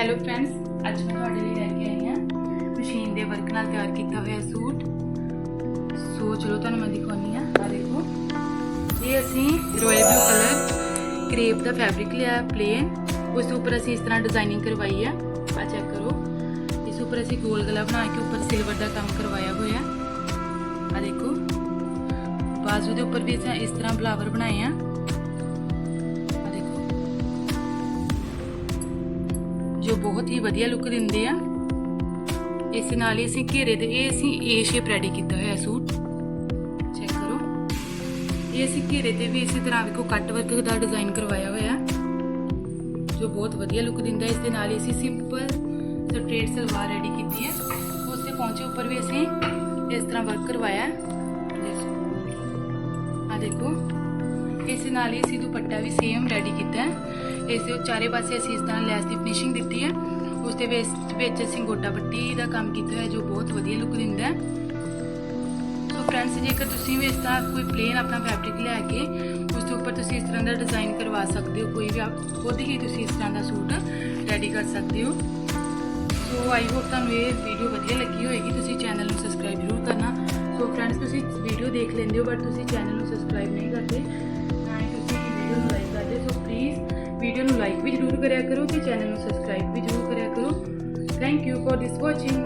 Hello friends ਅੱਜ ਮੈਂ ਤੁਹਾਡੇ ਲਈ ਲੈ ਕੇ ਆਈ ਹਾਂ ਮਸ਼ੀਨ ਦੇ ਵਰਕ ਨਾਲ ਤਿਆਰ ਕੀਤਾ ਹੋਇਆ ਸੂਟ। ਸੋ ਚਲੋ ਤੁਹਾਨੂੰ ਮੈਂ ਦਿਖਾਉਣੀ ਆ ਆ ਦੇਖੋ। ਇਹ ਅਸੀਂ ਰਾਇਲ ਬਲੂ ਕਲਰ ਕ੍ਰੇਪ ਦਾ ਫੈਬਰਿਕ ਲਿਆ ਪਲੇਨ ਉਸ ਦੇ ਉੱਪਰ ਅਸੀਂ ਇਸ ਤਰ੍ਹਾਂ ਡਿਜ਼ਾਈਨਿੰਗ ਕਰਵਾਈ ਆ ਆ ਚੈੱਕ ਕਰੋ। ਇਸ ਉੱਪਰ ਅਸੀਂ ਗੋਲ ਗਲਾ ਬਣਾ ਕੇ ਉੱਪਰ ਸਿਲਵਰ ਦਾ ਕੰਮ ਕਰਵਾਇਆ ਹੋਇਆ। ਆ ਦੇਖੋ। ਬਾਜ਼ੂ ਦੇ ਉੱਪਰ ਵੀ ਅਸੀਂ ਇਸ ਤਰ੍ਹਾਂ ਫਲਾਵਰ ਬਣਾਏ ਆ। ਜੋ ਬਹੁਤ ਹੀ ਵਧੀਆ ਲੁੱਕ ਦਿੰਦੇ ਆ। ਇਸ ਨਾਲ ਹੀ ਅਸੀਂ ਘੇਰੇ ਤੇ ਇਹ ਅਸੀਂ ਏ ਸ਼ੇਪ ਰੈਡੀ ਕੀਤਾ ਹੋਇਆ ਸੂਟ। ਚੈੱਕ ਕਰੋ। ਇਹ ਅਸੀਂ ਘੇਰੇ ਤੇ ਵੀ ਇਸੇ ਤਰ੍ਹਾਂ ਵੇਖੋ ਕੱਟ ਵਰਕ ਦਾ ਡਿਜ਼ਾਈਨ ਕਰਵਾਇਆ ਹੋਇਆ। ਜੋ ਬਹੁਤ ਵਧੀਆ ਲੁੱਕ ਦਿੰਦਾ, ਇਸ ਦੇ ਨਾਲ ਹੀ ਅਸੀਂ ਸਿੰਪਲ ਸਟ੍ਰੇਟ ਸਲਵਾਰ ਰੈਡੀ ਕੀਤੀ ਹੈ। ਉਸ ਦੇ ਪਹੁੰਚੇ ਉੱਪਰ ਵੀ ਅਸੀਂ ਇਸ ਤਰ੍ਹਾਂ ਵਰਕ ਕਰਵਾਇਆ। ਆ ਦੇਖੋ। ਇਸ ਨਾਲ ਹੀ ਅਸੀਂ ਦੁਪੱਟਾ ਵੀ ਸੇਮ ਰੈਡੀ ਕੀਤਾ ਹੈ। ਇਸ ਦੇ ਚਾਰੇ ਪਾਸੇ ਅਸੀਂ ਇਸ ਤਰ੍ਹਾਂ ਲੈਸ ਦੀ ਫਿਨਿਸ਼ਿੰਗ ਦਿੱਤੀ ਹੈ। ਉਸ ਦੇ ਵਿੱਚ ਵਿੱਚ ਅਸੀਂ ਗੋਟਾ ਪੱਟੀ ਦਾ ਕੰਮ ਕੀਤਾ ਹੈ, ਜੋ ਬਹੁਤ ਵਧੀਆ ਲੁੱਕ ਦਿੰਦਾ ਹੈ। ਸੋ ਫਰੈਂਡਸ ਜੇਕਰ ਤੁਸੀਂ ਵੀ ਇਸ ਤਰ੍ਹਾਂ ਕੋਈ ਪਲੇਨ ਆਪਣਾ ਫੈਬਰਿਕ ਲੈ ਕੇ ਉਸ ਦੇ ਉੱਪਰ ਤੁਸੀਂ ਇਸ ਤਰ੍ਹਾਂ ਦਾ ਡਿਜ਼ਾਈਨ ਕਰਵਾ ਸਕਦੇ ਹੋ, ਕੋਈ ਵੀ ਆਪ ਖੁਦ ਹੀ ਤੁਸੀਂ ਇਸ ਤਰ੍ਹਾਂ ਦਾ ਸੂਟ ਰੈਡੀ ਕਰ ਸਕਦੇ ਹੋ। ਸੋ ਆਈ ਹੋਪ ਤੁਹਾਨੂੰ ਇਹ ਵੀਡੀਓ ਵਧੀਆ ਲੱਗੀ ਹੋਏਗੀ। ਤੁਸੀਂ ਚੈਨਲ ਨੂੰ ਸਬਸਕ੍ਰਾਈਬ ਜ਼ਰੂਰ ਕਰਨਾ। ਸੋ ਫਰੈਂਡਸ ਤੁਸੀਂ ਵੀਡੀਓ ਦੇਖ ਲੈਂਦੇ ਹੋ ਬਟ ਤੁਸੀਂ ਚੈਨਲ ਨੂੰ ਸਬਸਕ੍ਰਾਈਬ ਨਹੀਂ ਕਰਦੇ। ਪਲੀਜ਼ ਵੀਡੀਓ ਨੂੰ ਲਾਈਕ ਵੀ ਜ਼ਰੂਰ ਕਰਿਆ ਕਰੋ ਤੇ ਚੈਨਲ ਨੂੰ ਸਬਸਕ੍ਰਾਈਬ ਵੀ ਜ਼ਰੂਰ ਕਰਿਆ ਕਰੋ thank you for this watching